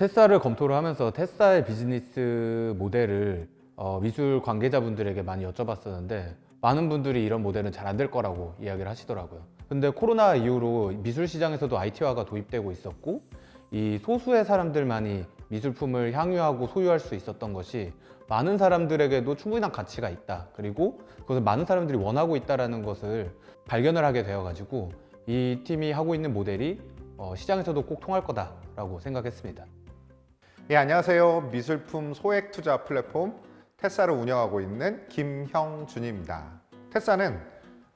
테사를 검토를 하면서 테사의 비즈니스 모델을 어, 미술 관계자분들에게 많이 여쭤봤었는데 많은 분들이 이런 모델은 잘 안 될 거라고 이야기를 하시더라고요. 근데 코로나 이후로 미술 시장에서도 IT화가 도입되고 있었고 이 소수의 사람들만이 미술품을 향유하고 소유할 수 있었던 것이 많은 사람들에게도 충분한 가치가 있다. 그리고 그것을 많은 사람들이 원하고 있다라는 것을 발견을 하게 되어가지고 이 팀이 하고 있는 모델이 어, 시장에서도 꼭 통할 거다라고 생각했습니다. 예, 안녕하세요. 미술품 소액 투자 플랫폼 테사를 운영하고 있는 김형준입니다. 테사는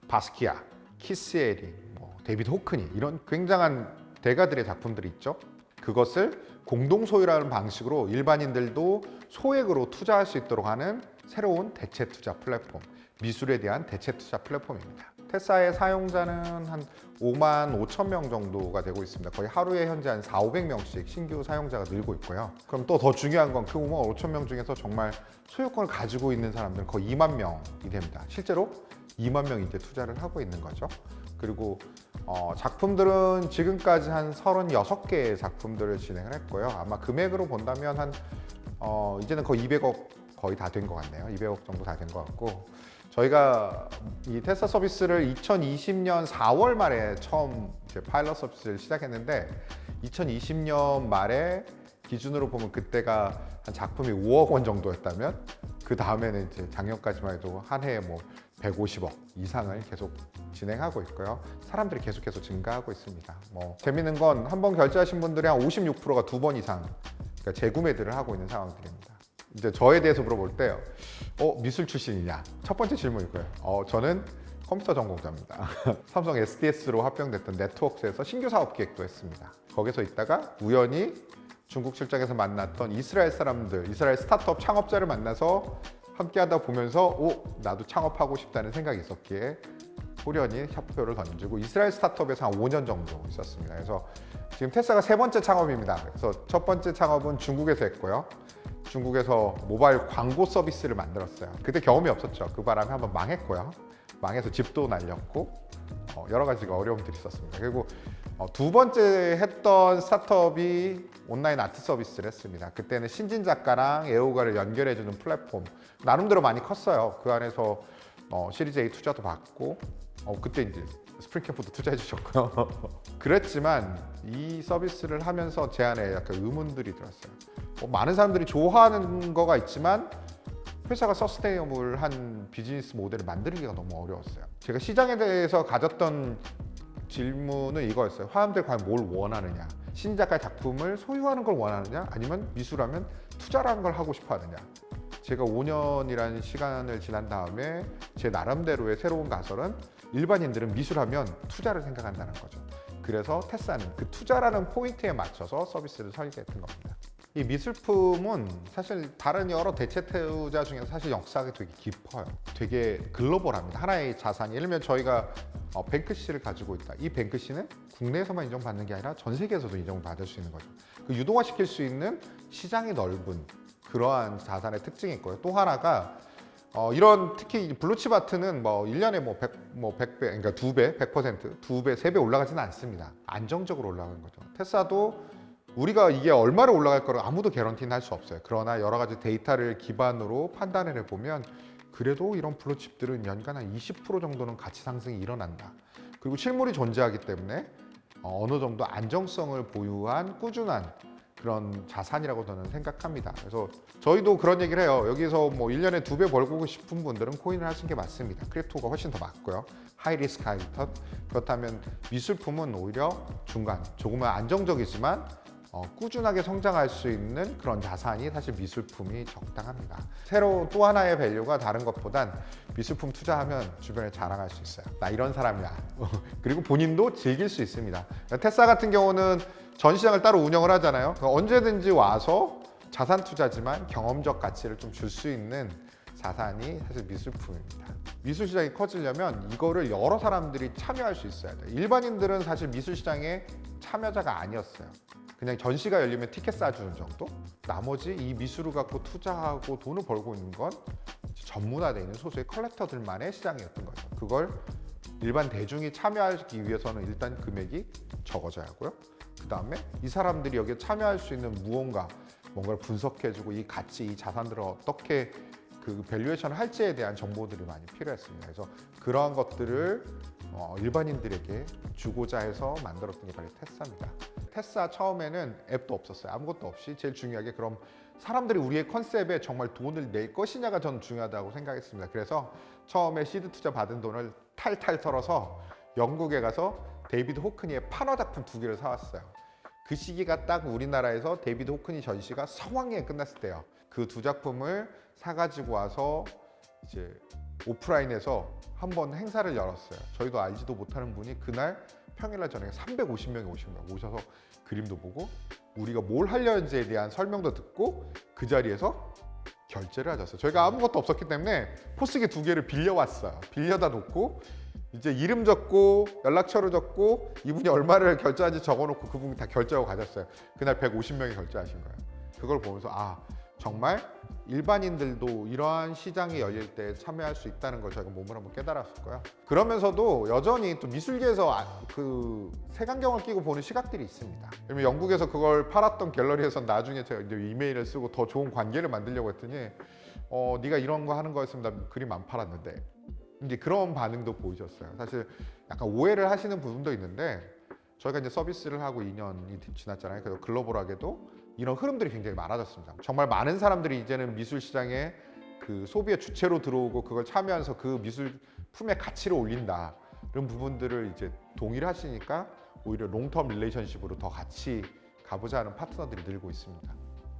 바스키아, 키스에리, 뭐 데이비드 호크니 이런 굉장한 대가들의 작품들이 있죠. 그것을 공동 소유라는 방식으로 일반인들도 소액으로 투자할 수 있도록 하는 새로운 대체 투자 플랫폼, 미술에 대한 대체 투자 플랫폼입니다. 테사의 사용자는 한 5만 5천 명 정도가 되고 있습니다. 거의 하루에 현재 한 4, 500명씩 신규 사용자가 늘고 있고요. 그럼 또 더 중요한 건 그 5만 5천 명 중에서 정말 소유권을 가지고 있는 사람들은 거의 2만 명이 됩니다. 실제로 2만 명이 이제 투자를 하고 있는 거죠. 그리고 어, 작품들은 지금까지 한 36개의 작품들을 진행을 했고요. 아마 금액으로 본다면 한 어, 이제는 거의 200억 거의 다 된 것 같네요. 200억 정도 다 된 것 같고 저희가 이 테스타 서비스를 2020년 4월 말에 처음 파일럿 서비스를 시작했는데 2020년 말에 기준으로 보면 그때가 한 작품이 5억 원 정도였다면 그 다음에는 이제 작년까지만 해도 한 해에 뭐 150억 이상을 계속 진행하고 있고요. 사람들이 계속해서 증가하고 있습니다. 뭐 재밌는 건 한 번 결제하신 분들의 한 56%가 두 번 이상 그러니까 재구매들을 하고 있는 상황들입니다. 이제 저에 대해서 물어볼 때요. 어, 미술 출신이냐? 첫 번째 질문이 거예요. 어, 저는 컴퓨터 전공자입니다. 삼성 SDS로 합병됐던 네트워크에서 신규 사업 기획도 했습니다. 거기서 있다가 우연히 중국 출장에서 만났던 이스라엘 사람들, 이스라엘 스타트업 창업자를 만나서 함께 하다 보면서 오, 나도 창업하고 싶다는 생각이 있었기에 호련히 협표를 던지고 이스라엘 스타트업에서 한 5년 정도 있었습니다. 그래서 지금 테사가 세 번째 창업입니다. 그래서 첫 번째 창업은 중국에서 했고요. 중국에서 모바일 광고 서비스를 만들었어요. 그때 경험이 없었죠. 그 바람에 한번 망했고요. 망해서 집도 날렸고 어, 여러 가지가 어려움들이 있었습니다. 그리고 어, 두 번째 했던 스타트업이 온라인 아트 서비스를 했습니다. 그때는 신진 작가랑 애호가를 연결해주는 플랫폼 나름대로 많이 컸어요. 그 안에서 어, 시리즈 A 투자도 받고 어, 그때 이제 스프링캠프도 투자해 주셨고요. 그랬지만 이 서비스를 하면서 제 안에 약간 의문들이 들었어요. 뭐 많은 사람들이 좋아하는 거가 있지만 회사가 서스테이너블한 비즈니스 모델을 만들기가 너무 어려웠어요. 제가 시장에 대해서 가졌던 질문은 이거였어요. 사람들이 과연 뭘 원하느냐? 신작가의 작품을 소유하는 걸 원하느냐? 아니면 미술하면 투자라는 걸 하고 싶어 하느냐? 제가 5년이라는 시간을 지난 다음에 제 나름대로의 새로운 가설은 일반인들은 미술하면 투자를 생각한다는 거죠. 그래서 테사는 그 투자라는 포인트에 맞춰서 서비스를 설계했던 겁니다. 이 미술품은 사실 다른 여러 대체 투자 중에서 사실 역사가 되게 깊어요. 되게 글로벌합니다. 하나의 자산이. 예를 들면 저희가 어, 뱅크시를 가지고 있다. 이 뱅크시는 국내에서만 인정받는 게 아니라 전 세계에서도 인정받을 수 있는 거죠. 그 유동화시킬 수 있는 시장이 넓은 그러한 자산의 특징이 있고요. 또 하나가 어, 이런 특히 블루칩 아트는 뭐 1년에 뭐 100, 뭐 100배, 그러니까 2배, 100%, 2배, 3배 올라가지는 않습니다. 안정적으로 올라가는 거죠. 테사도 우리가 이게 얼마를 올라갈 거를 아무도 개런티는 할 수 없어요. 그러나 여러 가지 데이터를 기반으로 판단을 해보면 그래도 이런 블루칩들은 연간 한 20% 정도는 가치 상승이 일어난다. 그리고 실물이 존재하기 때문에 어, 어느 정도 안정성을 보유한 꾸준한 그런 자산이라고 저는 생각합니다. 그래서 저희도 그런 얘기를 해요. 여기서 뭐 1년에 두 배 벌고 싶은 분들은 코인을 하시는 게 맞습니다. 크립토가 훨씬 더 맞고요. 하이 리스크 하이 리턴. 그렇다면 미술품은 오히려 중간, 조금은 안정적이지만 어, 꾸준하게 성장할 수 있는 그런 자산이 사실 미술품이 적당합니다. 새로 또 하나의 밸류가 다른 것보단 미술품 투자하면 주변에 자랑할 수 있어요. 나 이런 사람이야. 그리고 본인도 즐길 수 있습니다. 테사 같은 경우는 전시장을 따로 운영을 하잖아요. 그러니까 언제든지 와서 자산 투자지만 경험적 가치를 좀 줄 수 있는 자산이 사실 미술품입니다. 미술 시장이 커지려면 이거를 여러 사람들이 참여할 수 있어야 돼요. 일반인들은 사실 미술 시장에 참여자가 아니었어요. 그냥 전시가 열리면 티켓 싸주는 정도? 나머지 이 미술을 갖고 투자하고 돈을 벌고 있는 건 전문화되어 있는 소수의 컬렉터들만의 시장이었던 거죠. 그걸 일반 대중이 참여하기 위해서는 일단 금액이 적어져야 하고요. 그 다음에 이 사람들이 여기에 참여할 수 있는 무언가 뭔가를 분석해주고 이 가치, 이 자산들을 어떻게 그 밸류에이션을 할지에 대한 정보들이 많이 필요했습니다. 그래서 그러한 것들을 어, 일반인들에게 주고자 해서 만들었던 게 바로 테스사입니다. 테스사 처음에는 앱도 없었어요. 아무것도 없이 제일 중요하게 그럼 사람들이 우리의 컨셉에 정말 돈을 낼 것이냐가 저는 중요하다고 생각했습니다. 그래서 처음에 시드 투자 받은 돈을 탈탈 털어서 영국에 가서 데이비드 호크니의 판화 작품 두 개를 사왔어요. 그 시기가 딱 우리나라에서 데이비드 호크니 전시가 성황리에 끝났을 때요. 그 두 작품을 사가지고 와서 이제 오프라인에서 한번 행사를 열었어요. 저희도 알지도 못하는 분이 그날 평일날 저녁에 350명이 오신 거예요. 오셔서 그림도 보고 우리가 뭘 하려는지에 대한 설명도 듣고 그 자리에서 결제를 하셨어요. 저희가 아무것도 없었기 때문에 포스기 두 개를 빌려왔어요. 빌려다 놓고 이제 이름 적고 연락처를 적고 이분이 얼마를 결제한지 적어놓고 그분이 다 결제하고 가셨어요. 그날 150명이 결제하신 거예요. 그걸 보면서 아 정말 일반인들도 이러한 시장이 열릴 때 참여할 수 있다는 걸 저희가 몸을 한번 깨달았었고요. 그러면서도 여전히 또 미술계에서 아- 그 색안경을 끼고 보는 시각들이 있습니다. 영국에서 그걸 팔았던 갤러리에서 나중에 제가 이메일을 쓰고 더 좋은 관계를 만들려고 했더니 어 네가 이런 거 하는 거였으면 나 그림 안 팔았는데 이제 그런 반응도 보이셨어요. 사실 약간 오해를 하시는 부분도 있는데 저희가 이제 서비스를 하고 2년이 지났잖아요. 그래서 글로벌하게도 이런 흐름들이 굉장히 많아졌습니다. 정말 많은 사람들이 이제는 미술 시장에 그 소비의 주체로 들어오고 그걸 참여하면서 그 미술 품의 가치를 올린다. 이런 부분들을 이제 동의를 하시니까 오히려 롱텀 릴레이션십으로 더 같이 가보자 하는 파트너들이 늘고 있습니다.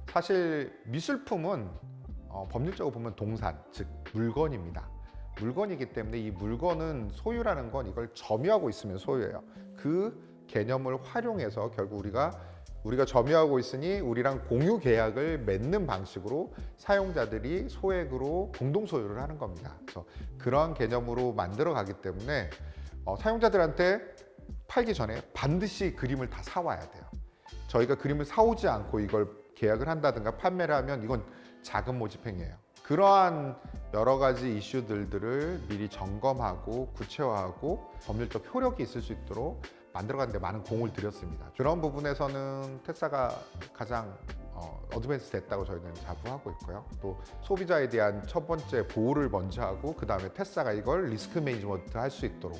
사실 미술품은 어, 법률적으로 보면 동산, 즉 물건입니다. 물건이기 때문에 이 물건은 소유라는 건 이걸 점유하고 있으면 소유예요. 그 개념을 활용해서 결국 우리가 우리가 점유하고 있으니 우리랑 공유 계약을 맺는 방식으로 사용자들이 소액으로 공동 소유를 하는 겁니다. 그래서 그러한 개념으로 만들어 가기 때문에 어, 사용자들한테 팔기 전에 반드시 그림을 다 사와야 돼요. 저희가 그림을 사오지 않고 이걸 계약을 한다든가 판매를 하면 이건 자금 모집행위예요. 그러한 여러 가지 이슈들을 미리 점검하고 구체화하고 법률적 효력이 있을 수 있도록 만들어가는데 많은 공을 들였습니다. 그런 부분에서는 테사가 가장 어, 어드밴스 됐다고 저희는 자부하고 있고요. 또 소비자에 대한 첫 번째 보호를 먼저 하고 그 다음에 테사가 이걸 리스크 매니지먼트 할 수 있도록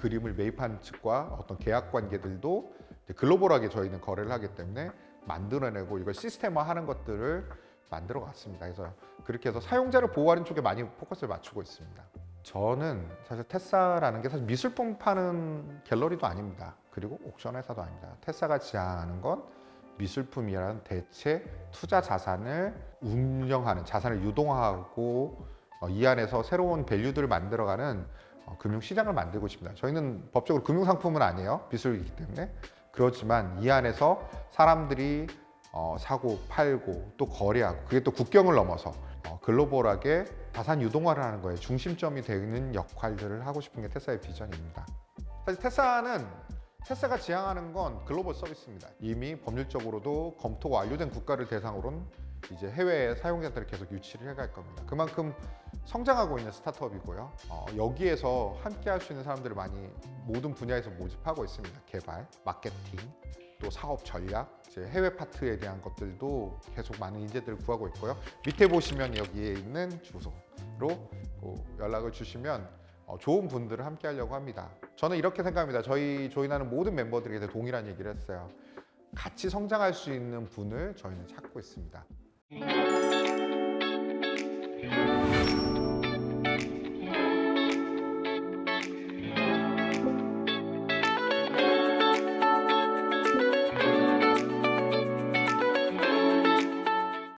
그림을 매입한 측과 어떤 계약 관계들도 글로벌하게 저희는 거래를 하기 때문에 만들어내고 이걸 시스템화하는 것들을 만들어 갔습니다. 그래서 그렇게 해서 사용자를 보호하는 쪽에 많이 포커스를 맞추고 있습니다. 저는 사실 테사라는 게 사실 미술품 파는 갤러리도 아닙니다. 그리고 옥션 회사도 아닙니다. 테사가 지향하는 건 미술품이라는 대체 투자 자산을 운영하는 자산을 유동화하고 어, 이 안에서 새로운 밸류들을 만들어가는 어, 금융 시장을 만들고 싶습니다. 저희는 법적으로 금융 상품은 아니에요. 미술이기 때문에 그렇지만 이 안에서 사람들이 어, 사고 팔고 또 거래하고 그게 또 국경을 넘어서 어, 글로벌하게 자산 유동화를 하는 거에 중심점이 되는 역할들을 하고 싶은 게 테사의 비전입니다. 사실 테사는 테사가 지향하는 건 글로벌 서비스입니다. 이미 법률적으로도 검토가 완료된 국가를 대상으로는 이제 해외 사용자들을 계속 유치를 해갈 겁니다. 그만큼 성장하고 있는 스타트업이고요. 어, 여기에서 함께 할 수 있는 사람들을 많이 모든 분야에서 모집하고 있습니다. 개발, 마케팅, 또 사업 전략, 해외 파트에 대한 것들도 계속 많은 인재들을 구하고 있고요. 밑에 보시면 여기에 있는 주소로 뭐 연락을 주시면 어, 좋은 분들을 함께 하려고 합니다. 저는 이렇게 생각합니다. 저희 조인하는 모든 멤버들에게 동일한 얘기를 했어요. 같이 성장할 수 있는 분을 저희는 찾고 있습니다.